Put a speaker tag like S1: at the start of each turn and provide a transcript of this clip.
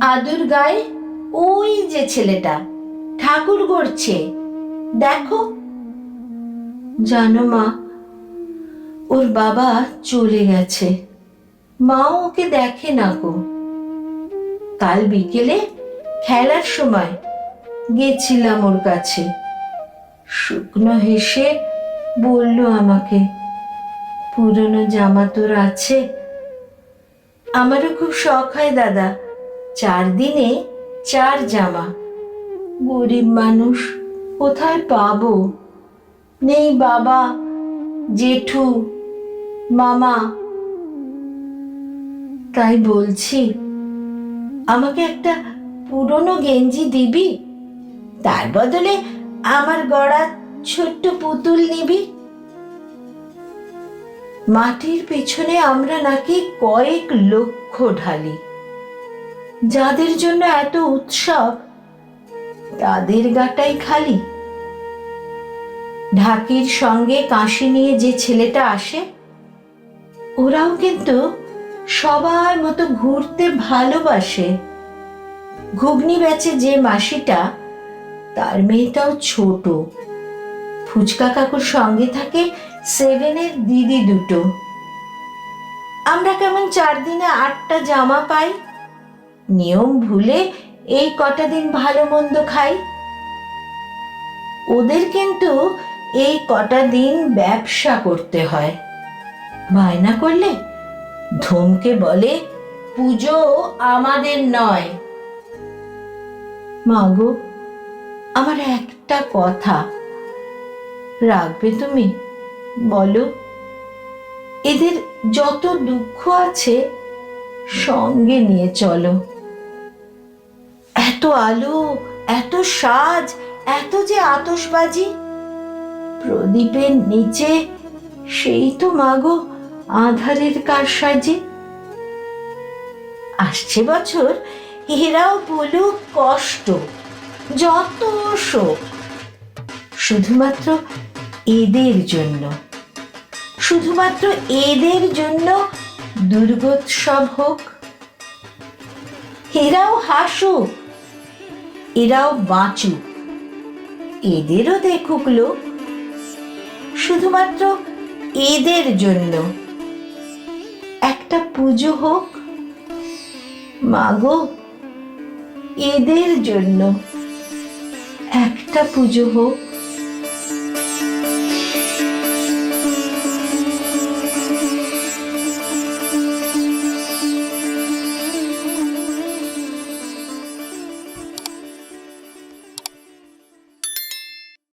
S1: আদুর গায়ে ওই যে ছেলেটা, ঠাকুর গড়ছে। দেখো। জানো মা, ওর বাবা চলে গেছে। মাও ওকে দেখে না গো। কাল বিকেলে খেলার সময় গেছিলাম ওর কাছে। শুকনো হেসে বলল আমাকে, পুরনো জামা তোর আছে? আমারও খুব শখ হয় দাদা। চার দিনে চার জামা। গরিব মানুষ কোথায় পাবো? নেই বাবা, জেঠু, মামা। তাই বলছি, আমাকে একটা পুরনো গেঞ্জি দিবি? তার বদলে আমার গড়া ছোট্ট পুতুল নিবি? মাটির পেছনে আমরা নাকি কয়েক লক্ষ ঢালি। যাদের জন্য এত উৎসব, তাদের গাটাই খালি। ঢাকির সঙ্গে কাশি নিয়ে যে ছেলেটা আসে, ওরাও কিন্তু সবার মতো ঘুরতে ভালোবাসে। ঘুগনি বেচে যে মাসিটা, তার মেয়েটাও ছোট। ফুচকা কাকুর সঙ্গে থাকে সেভেনের দিদি দুটো। আমরা কেমন চার দিনে আটটা জামা পাই নিয়ম ভুলে এই কটা দিন ভালো মন্দ খাই। ওদের কিন্তু এই কটা দিন ব্যবসা করতে হয়। বায়না করলে ধমকে বলে, পুজো আমাদের নয়। মাগো আমার একটা কথা। রাখবে তুমি? বলো। এদের যত দুঃখ আছে সঙ্গে নিয়ে চলো। এত আলো, এত সাজ, এত যে আতশবাজি। প্রদীপের নিচে, সেই তো মাগো আধারের কারসাজি। আসছে বছর, এরাও বলুক কষ্ট, যত শোক। শুধুমাত্র এদের জন্য, শুধুমাত্র এদের জন্য দুর্গোৎসব হোক। এরাও হাসুক এরাও বাঁচুক এদেরও দেখুক লোক। শুধুমাত্র এদের জন্য। একটা পুজো হোক। মাগো, এদের জন্য একটা পুজো হোক।